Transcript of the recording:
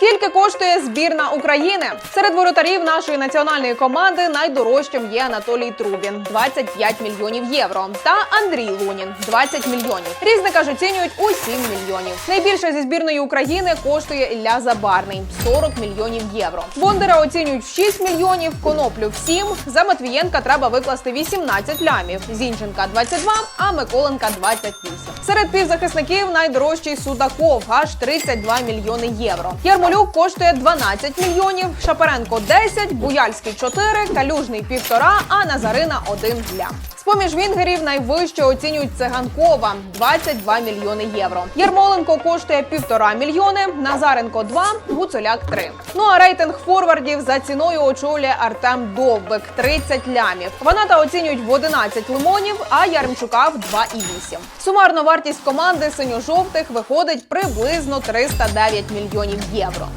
Скільки коштує збірна України? Серед воротарів нашої національної команди найдорожчим є Анатолій Трубін 25 мільйонів євро та Андрій Лунін 20 мільйонів. Різника ж оцінюють у 7 мільйонів. Найбільше зі збірної України коштує Ілля Забарний 40 мільйонів євро. Бондара оцінюють в 6 мільйонів, коноплю в 7. За Матвієнка треба викласти 18 лямів. Зінченка 22, а Миколенка 28. Серед півзахисників найдорожчий Судаков аж 32 мільйони євро. Ярмолюк коштує 12 мільйонів, Шапаренко 10, Буяльський 4, Калюжний 1,5, а Назарина 1 лям. З-поміж вінгерів найвище оцінюють циганкова 22 мільйони євро. Ярмоленко коштує півтора мільйони, Назаренко 2, Гуцуляк 3. Ну а рейтинг форвардів за ціною очолює Артем Довбик 30 лямів. Ваната оцінюють в 11 лимонів, а Яремчука в 2,8. Сумарно вартість команди синьо-жовтих виходить приблизно 309 мільйонів євро.